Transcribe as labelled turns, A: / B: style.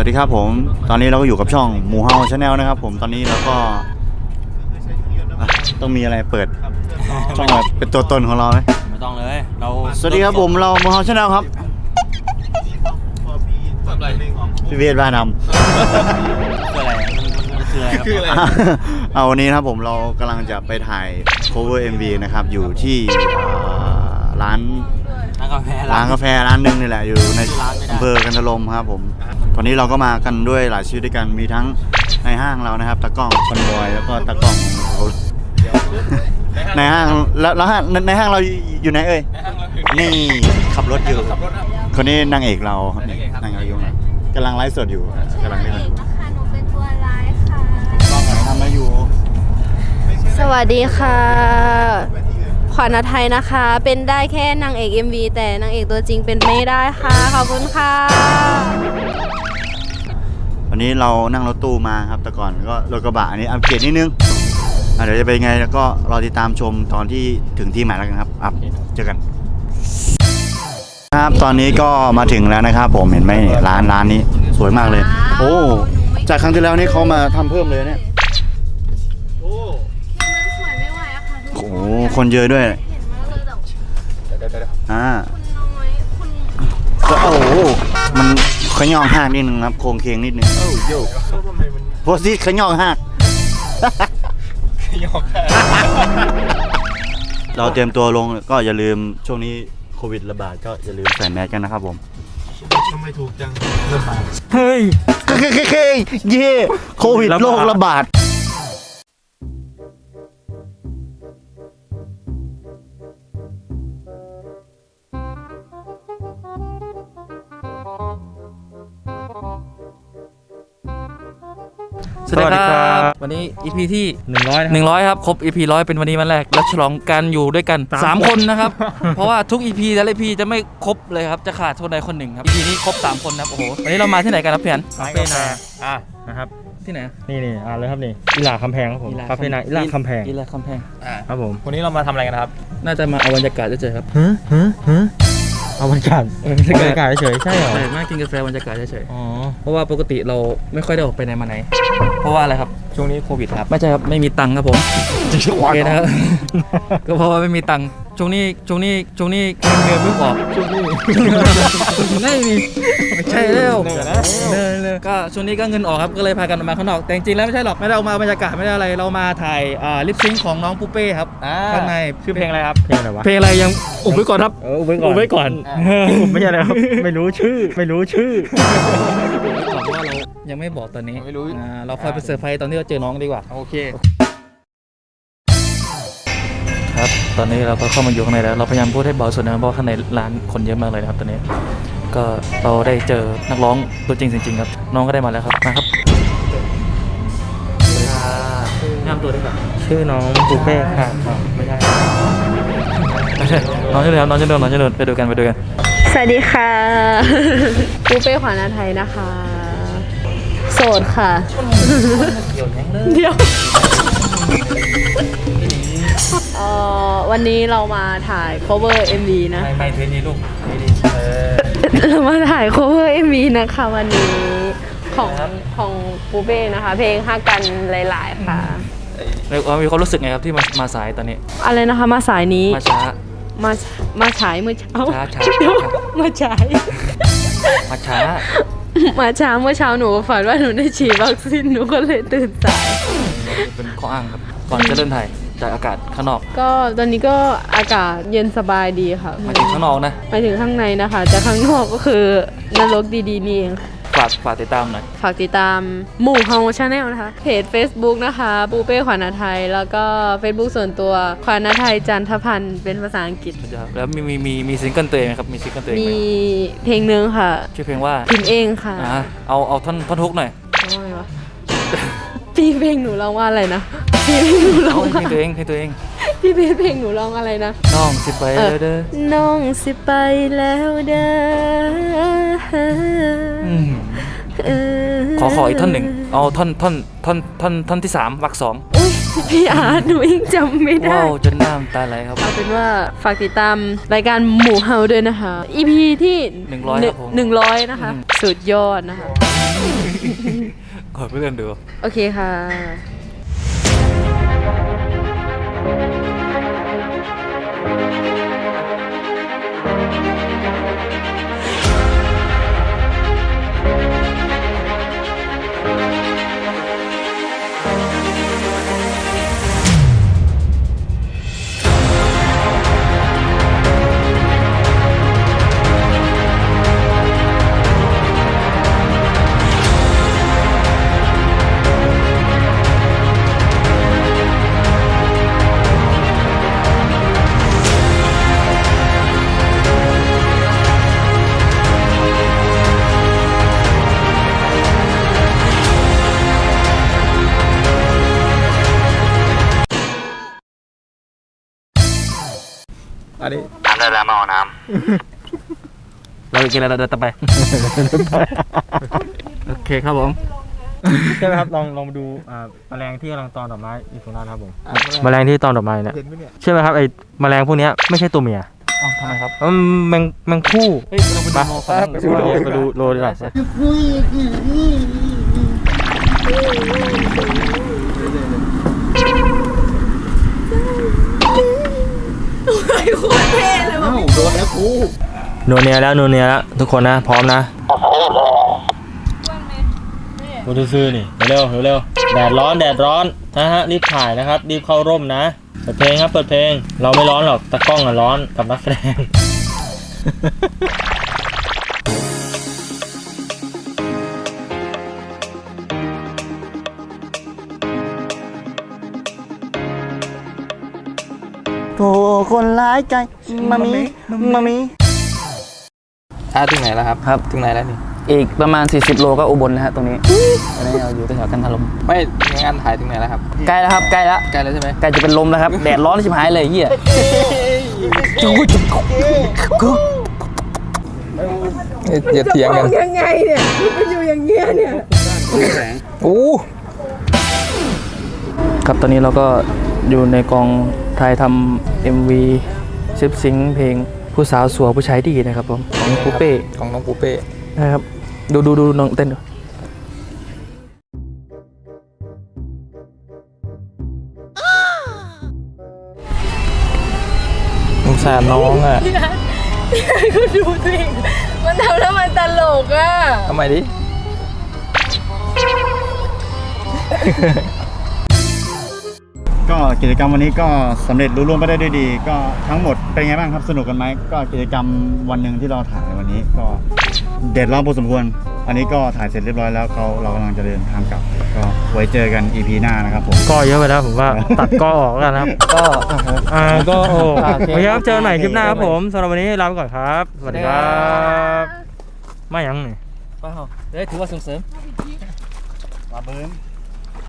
A: วัสดีครับผม ตอนนี้เราก็อยู่กับช่องหมูเฮาชาแนลนะครับผม ตอนนี้เราก็อะต้องมีอะไรเปิดช่องแบบเป็นตัวตนของเราไหม
B: ไม่ต้องเลย เรา
A: สวัสดีครับผมเราหมูเฮาชาแนลครับพี่เวทบ้านน
B: คืออะไรมันมันคืออะไรครับำ
A: เอาวันนี้นะครับผมเรากำลังจะไปถ่าย cover MV นะครับ อยู่ที่เอ่อร้าน
B: ร้าน กาแฟ
A: ร้านกาแฟร้านหนึ่งนี่แหละอยู่ใน
B: ชื่อร้านไม่ได้
A: อำเภอกันทลมครับผม ตอนนี้เราก็มากันด้วยหลายชีวิตด้วยกันมีทั้งในห้างเรานะครับตากล้องคอนบอยแล้วก็ตากล้องในห้างแล้วแล้วห้างในในห้างเราอยู่ไหนเอ่ยนี่ขับรถอยู่คนนี้นางเอกเราครับนี่นางเอกอยู่ไหนกำลังไลฟ์สดอยู่กำลังเล่น
C: เอกนะคะหนูเป็นตัวร้ายค่ะ
A: กล้องไหนทำอะไรอยู่
C: สวัสดีค่ะ ขวัญฤทัยนะคะ เป็นได้แค่นางเอก MV แต่นางเอกตัวจริงเป็นไม่ได้ค่ะ ขอบคุณค่ะ
A: วันนี้เรานั่งรถตู้มาครับ แต่ก่อนก็รถกระบะอันนี้อัปเกรดนิดนึงอะเดี๋ยวจะเป็นไงแล้วก็รอติดตามชมตอนที่ถึงที่หมายแล้วกันครับอัพเจอกัน ครับตอนนี้ก็มาถึงแล้วนะครับ ผมเห็นไหมร้านร้านนี้สวยมากเลย โอ้จากครั้งที่แล้วนี่เขามาทำเพิ่มเลยเนี่ย โอ้โหคนเยอะด้วย
C: เห็นมากเลยแต่
A: อ่า
C: คุณน้อยคุณ
A: ก็โอ้โหมันขยองหักนิดนึงครับ โครงเคงนิดนึงโอ้โยโพสต์ขยองหักเราเตรียมตัวลงก็อย่าลืมช่วงนี้โควิดระบาดก็อย่าลืมใส่แมสกันนะครับผม
D: ทำไมถูกจัง
B: เฮ้ย
A: เฮ้ยเย่โควิดโรคระบาด
B: สวัสดีครับ วันนี้ EP ที่
D: หนึ่งร้อย
B: 100 ครับ ครบ EP ร้อยเป็นวันนี้วันแรกและฉลองการอยู่ด้วยกัน3คนนะครับ เพราะว่าทุก EP แต่ละ EP จะไม่ครบเลยครับ จะขาดคนใดคนหนึ่งครับ EP นี้ครบ 3 คนนะครับโอ้โหวันนี้เรามาที่ไหนกันครับเพียน
D: คาเฟ่นาอะนะครับ
B: ที่ไหน
D: นี่นี่อ่านเลยครับนี่อิหร่าคำแพงครับผมคาเฟ่นาอิหร่าคำแพง
B: อิลาคำแพง
D: ครับผมวันนี้เรามาทำอะไรกันครับ
B: น่าจะมาเอาบรรยากาศเฉยๆครับ
D: ฮึฮึฮึเอาบรรยากาศ
B: เออบรรยากาศ
D: บรรยากาศเฉยๆใช่เหรอ
B: ใช่มากินกาแฟบรรยากาศเฉย
D: อ๋อ
B: ๆเพราะว่าปกติเราไม่ค่อยได้ออกไปไหนมาไหน เพราะว่าอะไรครับ
D: ช่วงนี้โควิดครับ
B: ไม่ใช่ครับ ไม่มีตังค์ครับผม โอเคนะครับ ก็เพราะว่าไม่มีตังค์ ช่วงนี้ช่วงนี้ช่วงนี้เงินเดือนเพิ่งออก
D: ช่วงนี้
B: ไม่มีไม่ใช่แล้ว
D: เหนื่อยแล้ว
B: เนินเลยก็ช่วงนี้ก็เงินออกครับก็เลยพากันออกมาข้างนอกแต่จริงๆแล้วไม่ใช่หรอกไม่ได้เอามาบรรยากาศไม่ได้อะไรเรามาถ่ายอ่าลิปซิงค์ของน้องปูเป้ครับข้างใน
D: ชื่อเพลงอะไรครับเพลงอะไรวะ
B: เพลงอะไรยังอุบไว้ก่อนครับ
D: เอออุบไว้ก่อน
B: อุบไว้ก่อน
D: อุบไม่ใช่อะไรครับไม่รู้ชื่อ ไม่รู้ชื่อ
B: ก่อนว่าเรายังไม่บอกตอนนี้
D: ไม่รู้
B: อ่าเราค่อยไปเซอร์ไพรส์ตอนที่เราเจอน้องดีกว่า
D: โอเค
B: ครับ ตอนนี้เราก็เข้ามาอยู่ข้างในแล้ว เราพยายามพูดให้เบาสุดนะครับเพราะข้างในร้านคนเยอะมากเลยนะครับตอนนี้ ก็เราได้เจอนักร้องตัวจริงจริงๆครับ น้องก็ได้มาแล้วครับ มาครับแนะนำตัวด้วยครับ
D: ชื่อน้องปูเป้ค่ะไม่ใช่
B: น้องจะเดินน้องจะเดินน้องจะเดินไปดูกันไปดูกัน
C: สวัสดีค่ะ ปูเป้ขวัญฤทัยนะคะ โสดค่ะ เดี๋ยว เอ่อวันนี้เรามาถ่าย cover MV นะ
B: ไม่ไม่เทนี่ลูกเทนี่เออ
C: เรามาถ่าย cover MV นะคะวันนี้ของของปูเป้นะคะ เพลงห้ากันหลาย ๆ ค่ะ
B: แล้วมีความรู้สึกไงครับที่มามาสายตอนนี้
C: อะไรนะคะมาสายนี้
B: มาช้า
C: มามาฉายเมื่อเช้า
B: ช้าช้า
C: เดี๋ยวมาฉาย
B: มาช้า
C: มาเช้าเมื่อเช้าหนูฝันว่าหนูได้ฉีดวัคซีนหนูก็เลยตื่นสาย
B: เป็นข้ออ้างครับ ก่อนจะเดินถ่าย จากอากาศข้างนอก
C: ก็ตอนนี้ก็อากาศเย็นสบายดีค่ะ
B: มาถึงข้างนอกนะ
C: หมายถึงข้างในนะคะแต่ข้างนอกก็คือนรกดีๆนี่เองค่ะ
B: ฝากฝากติดตามหน่อย
C: ฝากติดตามหมู่เฮาชาแนลนะคะ เพจ Facebook นะคะปูเป้ขวัญณไทย แล้วก็ Facebook ส่วนตัวขวัญณไทยจันทพันธ์เป็นภาษาอังกฤษ
B: แล้วมีมีมีมีซิงเกิลตัวเองไหมครับ มีซิงเกิลตัวเอง
C: มี
B: ไหม
C: เพลงหนึงค่ะ
B: ชื่อเพลงว่า
C: พิมพ์เองค่ะ
B: อ่าเอาเอาท่อนท่อนฮุกหน่อย
C: ร้องไงวะ พี่เพลงหนูร้องว่าอะไรนะพี่เพลงหนูร้
B: เอา
C: อง
B: เพล
C: ว่าง
B: ตัวเองเพลงตัวเอง
C: พี่เพลงหนูร้องอะไรนะ
B: น้องสิไป
C: เอ
B: เด้
C: อ
B: อเด้อ
C: น้องสิไปแล้วเด้อ
B: อืมขอขออีกท่อนหนึ่งเอาท่อนท่อนท่อนท่อนท่อนที่สามวรรคสอง
C: อุ้ยพี่อาร์ตหนูยังจำไม่ได้
B: ว้าวจนน้ำตาไหลครับ
C: เอาเป็นว่าฝากติดตามรายการหมู่เฮาด้วยนะคะ EP ที่
B: 100ครับผม
C: หนึ่งร้อยนะคะ
B: อืม
C: สุดยอดนะคะ
B: กดเพื่อนดู
C: โอเคค่ะ
A: เอาน้
B: เราจะกินอะไรเดินต่อไป โอเคครับผม
D: ใช่ไหมครับลองลองมาดูอ่าแมลงที่กำลังตอมดอกไม้อยู่ตรงนั้นครับผมแมลงที่ตอมดอกไม้เนี่ยใช่ไหมครับไอ้แมลงพวกเนี้ยไม่ใช่ตัวเมีย
B: อ๋อทำไมครับ
D: มันแมงแมงคู่
B: เฮ้ยเราไปดูโมฟัง
D: ไปดูโลไปดูโลดีกว่า โนเนียแล้วโนเนียแล้วทุกคนนะ พร้อมนะโูซื้อๆนี่เร็วๆเร็วๆแดดร้อนแดดร้อนนะฮะรีบถ่ายนะครับ รีบเข้าร่มนะเปิดเพลงครับเปิดเพลง เราไม่ร้อนหรอกตากล้องอะร้อนกับนักแสดง
A: โถคนร้ายใจมามีมามี
E: อ่าถึงไหนแล้วครับครับ ถึงไหนแล้วนี่
B: อีกประมาณ 40 โลก็อุบลนะฮะตรงนี้ตอนนี้เราอยู่แถวกันทลม
E: ไม่งานถ่ายถึงไหนแล้วครับ
B: ใกล้แล้วครับใกล้แล้ว
E: ใกล้แล้วใช่ไหม
B: ใกล้จะเป็นลมแล้วครับแดดร้อนชิบหายเลยเหี้ย
E: อย่าเถียงกัน
C: ยังไงเนี่ยมันอยู่อย่างเงี้ยเนี่ย
E: โอ้
B: ครับตอนนี้เราก็อยู่ในกองถ่ายทำ MV ซิปซิงเพลงผู้สาวสัวผู้ชายดีนะครับผมของปูเป้
E: ของน้องปูเป้
B: นะครับดูดูดูน้องเต้นดู
E: สงสารน้องอะ
C: ก็ดูตัวเองมันทำแล้วมันตลกอะ
E: ทำไมดิ
A: ก็กิจกรรมวันนี้ก็สำเร็จรุ่ร่วงไปได้ด้วยดี ก็ทั้งหมดเป็นไงบ้างครับสนุกกันไหมก็กิจกรรมวันหนึ่งที่เราถ่ายวันนี้ก็เด็ดร้อนพอสมควร อันนี้ก็ถ่ายเสร็จเรียบร้อยแล้วเขาเรากำลังจะเดินทางกลับ ก็ไว้เจอกัน EP หน้านะครับผม
D: ก็เยอะไปแล้วผมว่าตัดก็ออกแล้วกันนะครับ
B: ก็
D: อ่าก็โอ้โห
B: โอเค
D: โอเคครับเจอกันใหม่คลิปหน้าครับผมสำหรับวันนี้ลาไปก่อนครับ สวัสดีครับไม่ยังนี่
B: เปล่าเดี๋ยวถือว่าส่งเสริม
A: มาเบิ้ม